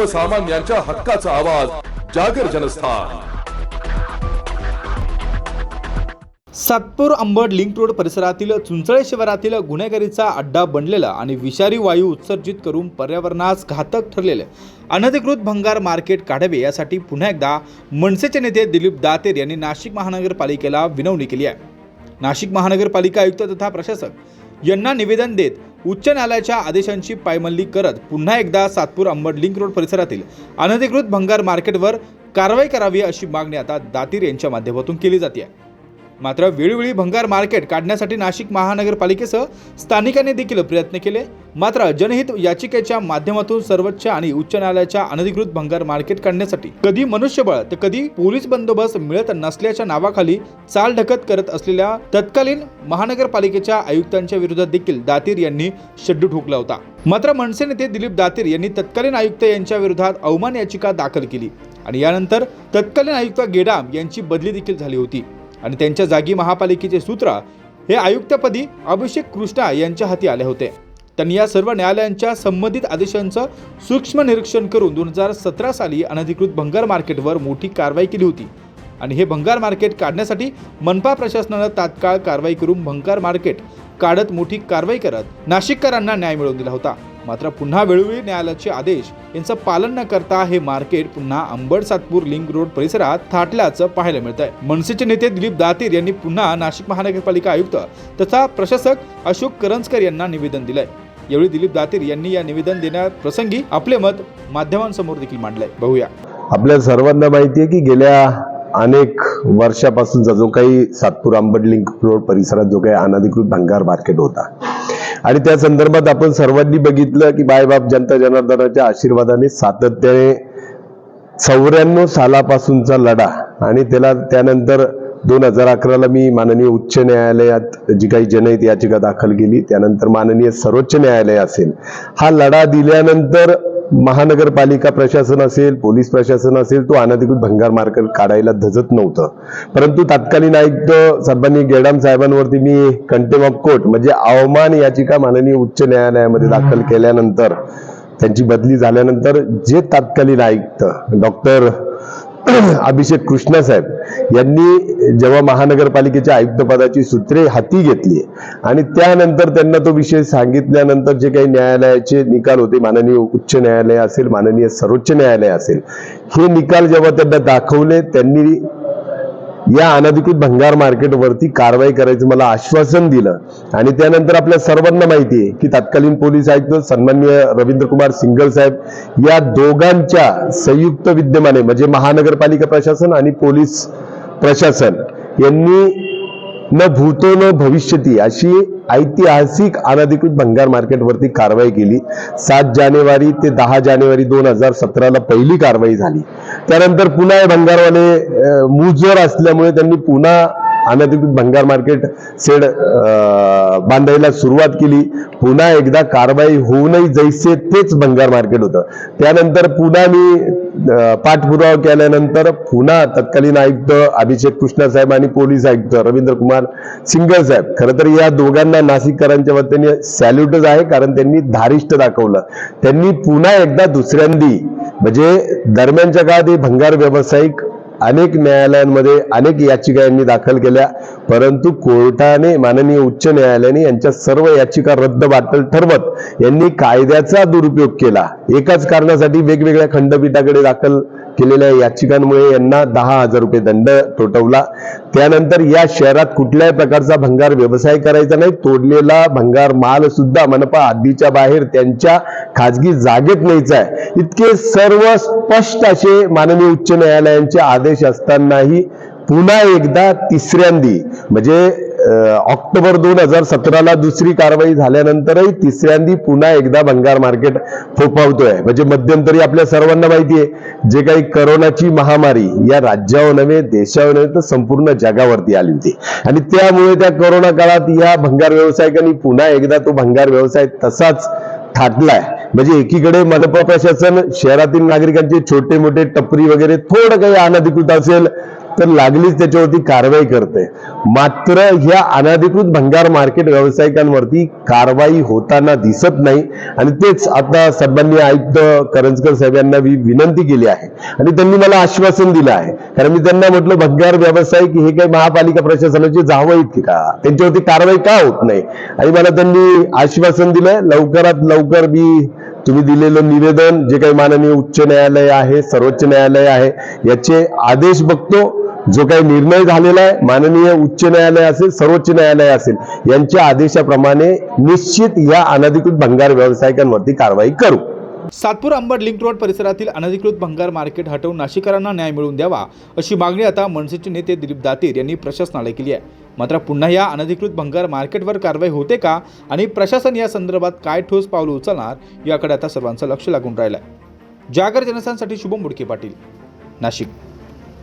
सर्वसामान्यांच्या हक्काचा आवाज जागर जनस्थान. सातपूर अंबड लिंक रोड परिसरातील चुंचळे शिवारातील गुन्हेगारीचा अड्डा बनलेला आणि विषारी वायू उत्सर्जित करून पर्यावरणास घातक ठरलेले. अनधिकृत भंगार मार्केट काढावे यासाठी पुन्हा एकदा मनसेचे नेते दिलीप दातेर यांनी नाशिक महानगरपालिकेला विनवणी केली आहे. नाशिक महानगरपालिका आयुक्त तथा प्रशासक यांना निवेदन देत उच्च न्यायालयाच्या आदेशांची पायमल्ली करत पुन्हा एकदा सातपूर अंबड लिंक रोड परिसरातील अनधिकृत भंगार मार्केटवर कारवाई करावी अशी मागणी आता दातीर यांच्या माध्यमातून केली जाते आहे मात्र वेळोवेळी भंगार मार्केट काढण्यासाठी नाशिक महानगरपालिकेसह स्थानिकांनी देखील प्रयत्न केले. मात्र जनहित याचिकेच्या माध्यमातून सर्वोच्च आणि उच्च न्यायालयाच्या अनधिकृत भंगार मार्केट काढण्यासाठी कधी मनुष्यबळ तर कधी पोलीस बंदोबस्त मिळत नसल्याच्या नावाखाली चाल ढकत करत असलेल्या तत्कालीन महानगरपालिकेच्या आयुक्तांच्या विरोधात देखील दातीर यांनी शड्डू ठोकला होता. मात्र मनसे नेते दिलीप दातीर यांनी तत्कालीन आयुक्त यांच्या विरोधात अवमान याचिका दाखल केली आणि यानंतर तत्कालीन आयुक्त गेडाम यांची बदली देखील झाली होती. आणि त्यांच्या जागी महापालिकेचे सूत्र हे आयुक्तपदी अभिषेक कृष्णा यांच्या हाती आले होते. त्यांनी या सर्व न्यायालयांच्या संबंधित आदेशांचं सूक्ष्म निरीक्षण करून दोन हजार सतरा साली अनधिकृत भंगार मार्केटवर मोठी कारवाई केली होती. आणि हे भंगार मार्केट काढण्यासाठी मनपा प्रशासनानं तात्काळ कारवाई करून भंगार मार्केट काढत मोठी कारवाई करत नाशिककरांना न्याय मिळवून दिला होता. मात्र पुन्हा वेळोवेळी न्यायालयाचे आदेश यांचं पालन न करता हे मार्केट पुन्हा अंबड सातपूर लिंक रोड परिसरात थाटल्याचं पाहायला मिळत आहे मनसेचे नेते दिलीप दातीर यांनी पुन्हा नाशिक महानगरपालिका आयुक्त तथा प्रशासक अशोक करंजकर यांना निवेदन दिलंय. यावेळी दिलीप दातीर यांनी या निवेदन देण्याप्रसंगी आपले मत माध्यमांसमोर देखील मांडलंय. बघूया. आपल्या सर्वांना माहिती आहे की गेल्या अनेक वर्षापासूनचा जो काही सातपूर अंबड लिंक रोड परिसरात जो काही अनधिकृत भंगार मार्केट होता आणि त्या संदर्भात आपण सर्वांनी बघितलं की बायबाप जनता जनार्दनाच्या आशीर्वादाने सातत्याने चौऱ्याण्णव सालापासूनचा लढा आणि त्याला त्यानंतर दोन हजार अकराला मी माननीय उच्च न्यायालयात जी काही जनहित याचिका दाखल केली त्यानंतर माननीय सर्वोच्च न्यायालय असेल. हा लढा दिल्यानंतर महानगरपालिका प्रशासन असेल पोलीस प्रशासन असेल तो अनधिकृत भंगार मार्केट काढायला धजत नव्हतं. परंतु तत्कालीन आयुक्त सन्माननीय गेडाम साहेबांवरती मी कंटेम ऑफ कोर्ट म्हणजे अवमान याचिका माननीय उच्च न्यायालयामध्ये दाखल केल्यानंतर त्यांची बदली झाल्यानंतर जे तत्कालीन आयुक्त डॉक्टर अभिषेक कृष्णा साहेब यांनी जेव्हा महानगरपालिकेच्या आयुक्तपदाची सूत्रे हाती घेतली आणि त्यानंतर त्यांना तो विषय सांगितल्यानंतर जे काही न्यायालयाचे निकाल होते माननीय उच्च न्यायालय असेल माननीय सर्वोच्च न्यायालय असेल हे निकाल जेव्हा त्यांना दाखवले त्यांनी या अनधिकृत भंगार मार्केटवरती कारवाई करायचं मला आश्वासन दिलं. आणि त्यानंतर आपल्या सर्वांना माहिती आहे की तत्कालीन पोलीस आयुक्त सन्मान्य रवींद्र कुमार सिंगल साहेब या दोघांच्या संयुक्त विद्यमाने म्हणजे महानगरपालिका प्रशासन आणि पोलीस प्रशासन यांनी न भूतो न भविष्यती अशी ऐतिहासिक अनधिकृत भंगार मार्केटवरती कारवाई केली. सात जानेवारी ते दहा जानेवारी दोन हजार सतराला पहिली कारवाई झाली. त्यानंतर पुन्हा हे भंगारवाले अं, असल्यामुळे त्यांनी पुन्हा अनधिकृत भंगार मार्केट सेड बांधायला सुरुवात केली. पुन्हा एकदा कारवाई होऊनही जैसे तेच भंगार मार्केट होतं. त्यानंतर पुन्हा मी पाठपुरावा केल्यानंतर पुन्हा तत्कालीन आयुक्त अभिषेक कृष्णा साहेब आणि पोलीस आयुक्त रवींद्र कुमार सिंगल साहेब. खरं तर या दोघांना नाशिककरांच्या वतीने सॅल्यूटच आहे कारण त्यांनी धारिष्ट दाखवलं. त्यांनी पुन्हा एकदा दुसऱ्यांदी म्हणजे दरम्यानच्या काळात हे भंगार व्यावसायिक अनेक न्यायालयांमध्ये अनेक याचिका यांनी दाखल केल्या परंतु कोर्टाने माननीय उच्च न्यायालयाने यांच्या सर्व याचिका रद्द बाटल ठरवत यांनी कायद्याचा दुरुपयोग केला. एकाच कारणासाठी वेगवेगळ्या खंडपीठाकडे दाखल केलेल्या याचिकांमुळे यांना दहा हजार रुपये दंड तोटवला. त्यानंतर या शहरात कुठल्याही प्रकारचा भंगार व्यवसाय करायचा नाही. तोडलेला भंगार माल सुद्धा मनपा हद्दीच्या बाहेर त्यांच्या खाजगी जागेत न्यायचा आहे. इतके सर्व स्पष्ट असे माननीय उच्च न्यायालयांचे आदेश असतानाही पुन्हा एकदा तिसऱ्यांदी म्हणजे ऑक्टोबर दोन हजार सतराला दुसरी कारवाई झाल्यानंतरही तिसऱ्यांदी पुन्हा एकदा भंगार मार्केट फोफावतोय. म्हणजे मध्यंतरी आपल्या सर्वांना माहिती आहे जे काही करोनाची महामारी या राज्यावर नव्हे देशावर नव्हे तर संपूर्ण जगावरती आली होती. आणि त्यामुळे त्या करोना काळात या भंगार व्यावसायिकांनी पुन्हा एकदा तो भंगार व्यवसाय तसाच थाटलाय. म्हणजे एकीकडे मनपा प्रशासन शहरातील नागरिकांचे छोटे मोठे टपरी वगैरे थोडं काही अनधिकृत असेल तर लागलीच त्याच्यावरती कारवाई करते. मात्र ह्या अनाधिकृत भंगार मार्केट व्यावसायिकांवरती कारवाई होताना दिसत नाही. आणि तेच आता सन्माननीय आयुक्त करंजकर साहेब यांना मी विनंती केली आहे. आणि त्यांनी मला आश्वासन दिलं आहे. कारण मी त्यांना म्हटलं भंगार व्यावसायिक हे काही महापालिका प्रशासनाचे जावं आहेत का? त्यांच्यावरती कारवाई का होत नाही? आणि मला त्यांनी आश्वासन दिलंय लवकरात लवकर मी तुम्ही दिलेलं निवेदन जे काही माननीय उच्च न्यायालय आहे सर्वोच्च न्यायालय आहे याचे आदेश बघतो. जो काही निर्णय झालेला आहे माननीय उच्च न्यायालय असेल सर्वोच्च न्यायालय असेल यांच्या आदेशाप्रमाणे निश्चित या अनधिकृत भंगार व्यावसायिकांवरती कारवाई करू. सातपूर अंबड लिंक रोड परिसरातील अनधिकृत भंगार मार्केट हटवून नाशिकरांना न्याय मिळवून द्यावा अशी मागणी आता मनसेचे नेते दिलीप दातीर यांनी प्रशासनाला केली आहे. मात्र पुन्हा या अनधिकृत भंगार मार्केटवर कारवाई होते का आणि प्रशासन या संदर्भात काय ठोस पावलं उचलणार याकडे आता सर्वांचं लक्ष लागून राहिलं आहे जागर जनसांसाठी शुभम मुडके पाटील नाशिक.